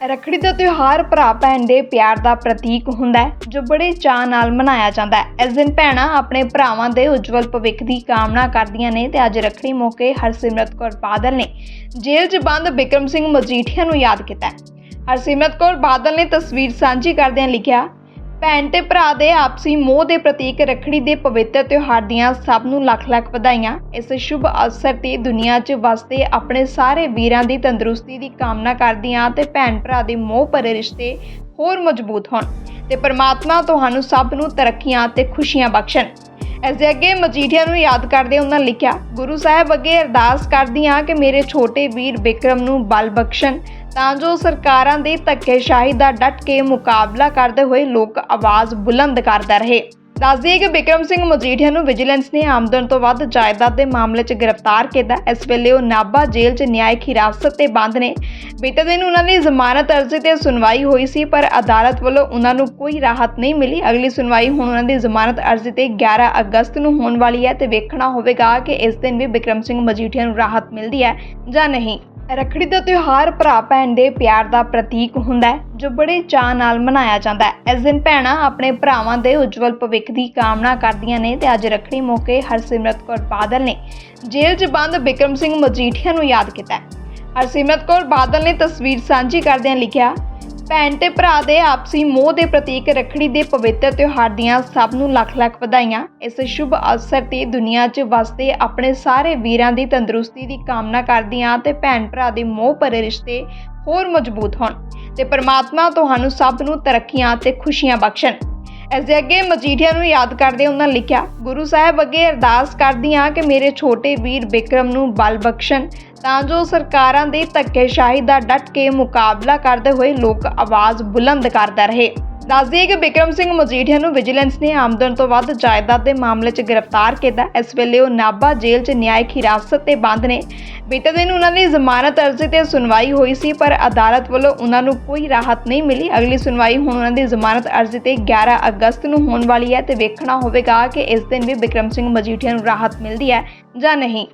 ਰੱਖੜੀ ਦਾ ਤਿਉਹਾਰ ਭਰਾ ਭੈਣ ਦੇ ਪਿਆਰ ਦਾ ਪ੍ਰਤੀਕ ਹੁੰਦਾ ਹੈ, ਜੋ ਬੜੇ ਚਾਅ ਨਾਲ ਮਨਾਇਆ ਜਾਂਦਾ ਹੈ। ਇਸ ਦਿਨ ਭੈਣਾਂ ਆਪਣੇ ਭਰਾਵਾਂ ਦੇ ਉਜਵਲ ਭਵਿੱਖ ਦੀ ਕਾਮਨਾ ਕਰਦੀਆਂ ਨੇ ਤੇ ਅੱਜ ਰੱਖੜੀ ਮੌਕੇ ਹਰਸਿਮਰਤ ਕੌਰ ਬਾਦਲ ਨੇ ਜੇਲ੍ਹ 'ਚ ਬੰਦ ਬਿਕਰਮ ਸਿੰਘ ਮਜੀਠੀਆ ਨੂੰ ਯਾਦ ਕੀਤਾ ਹਰਸਿਮਰਤ ਕੌਰ ਬਾਦਲ ਨੇ ਤਸਵੀਰ ਸਾਂਝੀ ਕਰਦਿਆਂ ਲਿਖਿਆ ਭੈਣ ਤੇ ਭਰਾ ਦੇ ਆਪਸੀ ਮੋਹ ਦੇ ਪ੍ਰਤੀਕ ਰੱਖੜੀ ਦੇ ਪਵਿੱਤਰ ਤਿਉਹਾਰ ਦੀਆਂ ਸਭ ਨੂੰ ਲੱਖ ਲੱਖ ਵਧਾਈਆਂ। ਇਸ ਸ਼ੁਭ ਅਵਸਰ ਤੇ ਦੁਨੀਆ 'ਚ ਵਸਦੇ ਆਪਣੇ ਸਾਰੇ ਵੀਰਾਂ ਦੀ ਤੰਦਰੁਸਤੀ ਦੀ ਕਾਮਨਾ ਕਰਦੀਆਂ ਤੇ ਭੈਣ ਭਰਾ ਦੇ ਮੋਹ ਭਰੇ ਰਿਸ਼ਤੇ ਹੋਰ ਮਜ਼ਬੂਤ ਹੋਣ ਤੇ ਪਰਮਾਤਮਾ ਤੁਹਾਨੂੰ ਸਭ ਨੂੰ ਤਰੱਕੀਆਂ ਤੇ ਖੁਸ਼ੀਆਂ ਬਖਸ਼ਣ। ਇਸ ਦੇ ਅੱਗੇ ਮਜੀਠੀਆ ਨੂੰ ਯਾਦ ਕਰਦੇ ਉਹਨਾਂ ਲਿਖਿਆ, ਗੁਰੂ ਸਾਹਿਬ ਅੱਗੇ ਅਰਦਾਸ ਕਰਦੀ ਹਾਂ ਕਿ ਮੇਰੇ ਛੋਟੇ ਵੀਰ ਬਿਕਰਮ ਨੂੰ ਬਲ ਬਖਸ਼ਣ ਤਾਂ ਜੋ ਸਰਕਾਰਾਂ ਦੀ ਧੱਕੇਸ਼ਾਹੀ ਦਾ ਡਟ ਕੇ ਮੁਕਾਬਲਾ ਕਰਦੇ ਹੋਏ ਲੋਕ ਆਵਾਜ਼ ਬੁਲੰਦ ਕਰਦਾ ਰਹੇ। ਦੱਸਦੀ ਦਈਏ ਕਿ ਬਿਕਰਮ ਸਿੰਘ ਮਜੀਠੀਆ ਨੂੰ ਵਿਜੀਲੈਂਸ ਨੇ ਆਮਦਨ ਤੋਂ ਵੱਧ ਜਾਇਦਾਦ ਦੇ ਮਾਮਲੇ 'ਚ ਗ੍ਰਿਫਤਾਰ ਕੀਤਾ। ਇਸ ਵੇਲੇ ਉਹ ਨਾਭਾ ਜੇਲ੍ਹ 'ਚ ਨਿਆਇਕ ਹਿਰਾਸਤ ਤੇ ਬੰਦ ਨੇ। ਬੀਤੇ ਦਿਨ ਉਹਨਾਂ ਦੀ ਜ਼ਮਾਨਤ ਅਰਜ਼ੀ ਤੇ ਸੁਣਵਾਈ ਹੋਈ ਸੀ, ਪਰ ਅਦਾਲਤ ਵੱਲੋਂ ਉਹਨਾਂ ਨੂੰ ਕੋਈ ਰਾਹਤ ਨਹੀਂ ਮਿਲੀ। ਅਗਲੀ ਸੁਣਵਾਈ ਹੁਣ ਉਹਨਾਂ ਦੀ ਜ਼ਮਾਨਤ ਅਰਜ਼ੀ ਤੇ 11 ਅਗਸਤ ਨੂੰ ਹੋਣ ਵਾਲੀ ਹੈ ਤੇ ਵੇਖਣਾ ਹੋਵੇਗਾ ਕਿ ਇਸ ਦਿਨ ਵੀ ਬਿਕਰਮ ਸਿੰਘ ਮਜੀਠੀਆ ਨੂੰ ਰਾਹਤ ਮਿਲਦੀ ਹੈ ਜਾਂ ਨਹੀਂ। ਰੱਖੜੀ ਦਾ ਤਿਉਹਾਰ ਭਰਾ ਭੈਣ ਦੇ ਪਿਆਰ ਦਾ ਪ੍ਰਤੀਕ ਹੁੰਦਾ ਹੈ, ਜੋ ਬੜੇ ਚਾਅ ਨਾਲ ਮਨਾਇਆ ਜਾਂਦਾ ਹੈ। ਇਸ ਦਿਨ ਭੈਣਾਂ ਆਪਣੇ ਭਰਾਵਾਂ ਦੇ ਉਜਵਲ ਭਵਿੱਖ ਦੀ ਕਾਮਨਾ ਕਰਦੀਆਂ ਨੇ ਤੇ ਅੱਜ ਰੱਖੜੀ ਮੌਕੇ ਹਰਸਿਮਰਤ ਕੌਰ ਬਾਦਲ ਨੇ ਜੇਲ੍ਹ 'ਚ ਬੰਦ ਬਿਕਰਮ ਸਿੰਘ ਮਜੀਠੀਆ ਨੂੰ ਯਾਦ ਕੀਤਾ ਹਰਸਿਮਰਤ ਕੌਰ ਬਾਦਲ ਨੇ ਤਸਵੀਰ ਸਾਂਝੀ ਕਰਦਿਆਂ ਲਿਖਿਆ ਭੈਣ ਤੇ ਭਰਾ ਦੇ ਆਪਸੀ ਮੋਹ ਦੇ ਪ੍ਰਤੀਕ ਰੱਖੜੀ ਦੇ ਪਵਿੱਤਰ ਤਿਉਹਾਰ ਦੀਆਂ ਸਭ ਨੂੰ ਲੱਖ ਲੱਖ ਵਧਾਈਆਂ। ਇਸ ਸ਼ੁਭ ਅਵਸਰ ਤੇ ਦੁਨੀਆ 'ਚ ਵਸਦੇ ਆਪਣੇ ਸਾਰੇ ਵੀਰਾਂ ਦੀ ਤੰਦਰੁਸਤੀ ਦੀ ਕਾਮਨਾ ਕਰਦੀਆਂ ਤੇ ਭੈਣ ਭਰਾ ਦੇ ਮੋਹ ਭਰੇ ਰਿਸ਼ਤੇ ਹੋਰ ਮਜ਼ਬੂਤ ਹੋਣ ਤੇ ਪਰਮਾਤਮਾ ਤੁਹਾਨੂੰ ਸਭ ਨੂੰ ਤਰੱਕੀਆਂ ਤੇ ਖੁਸ਼ੀਆਂ ਬਖਸ਼ਣ। ਇਸ ਦੇ ਅੱਗੇ ਮਜੀਠੀਆ ਨੂੰ ਯਾਦ ਕਰਦੇ ਉਹਨਾਂ ਲਿਖਿਆ, ਗੁਰੂ ਸਾਹਿਬ ਅੱਗੇ ਅਰਦਾਸ ਕਰਦੀ ਹਾਂ ਕਿ ਮੇਰੇ ਛੋਟੇ ਵੀਰ ਬਿਕਰਮ ਨੂੰ ਬਲ ਬਖਸ਼ਣ ਤਾਂ ਜੋ ਸਰਕਾਰਾਂ ਦੀ ਧੱਕੇਸ਼ਾਹੀ ਦਾ ਡਟ ਕੇ ਮੁਕਾਬਲਾ ਕਰਦੇ ਹੋਏ ਲੋਕ ਆਵਾਜ਼ ਬੁਲੰਦ ਕਰਦਾ ਰਹੇ। ਦੱਸਦੀ ਦਈਏ ਕਿ ਬਿਕਰਮ ਸਿੰਘ ਮਜੀਠੀਆ ਨੂੰ ਵਿਜੀਲੈਂਸ ਨੇ ਆਮਦਨ ਤੋਂ ਵੱਧ ਜਾਇਦਾਦ ਦੇ ਮਾਮਲੇ 'ਚ ਗ੍ਰਿਫਤਾਰ ਕੀਤਾ। ਇਸ ਵੇਲੇ ਉਹ ਨਾਭਾ ਜੇਲ੍ਹ 'ਚ ਨਿਆਇਕ ਹਿਰਾਸਤ ਤੇ ਬੰਦ ਨੇ। ਬੀਤੇ ਦਿਨ ਉਹਨਾਂ ਦੀ ਜ਼ਮਾਨਤ ਅਰਜ਼ੀ ਤੇ ਸੁਣਵਾਈ ਹੋਈ ਸੀ, ਪਰ ਅਦਾਲਤ ਵੱਲੋਂ ਉਹਨਾਂ ਨੂੰ ਕੋਈ ਰਾਹਤ ਨਹੀਂ ਮਿਲੀ। ਅਗਲੀ ਸੁਣਵਾਈ ਹੁਣ ਉਹਨਾਂ ਦੀ ਜ਼ਮਾਨਤ ਅਰਜ਼ੀ ਤੇ 11 ਅਗਸਤ ਨੂੰ ਹੋਣ ਵਾਲੀ ਹੈ ਤੇ ਵੇਖਣਾ ਹੋਵੇਗਾ ਕਿ ਇਸ ਦਿਨ ਵੀ ਬਿਕਰਮ ਸਿੰਘ ਮਜੀਠੀਆ ਨੂੰ ਰਾਹਤ ਮਿਲਦੀ ਹੈ ਜਾਂ ਨਹੀਂ।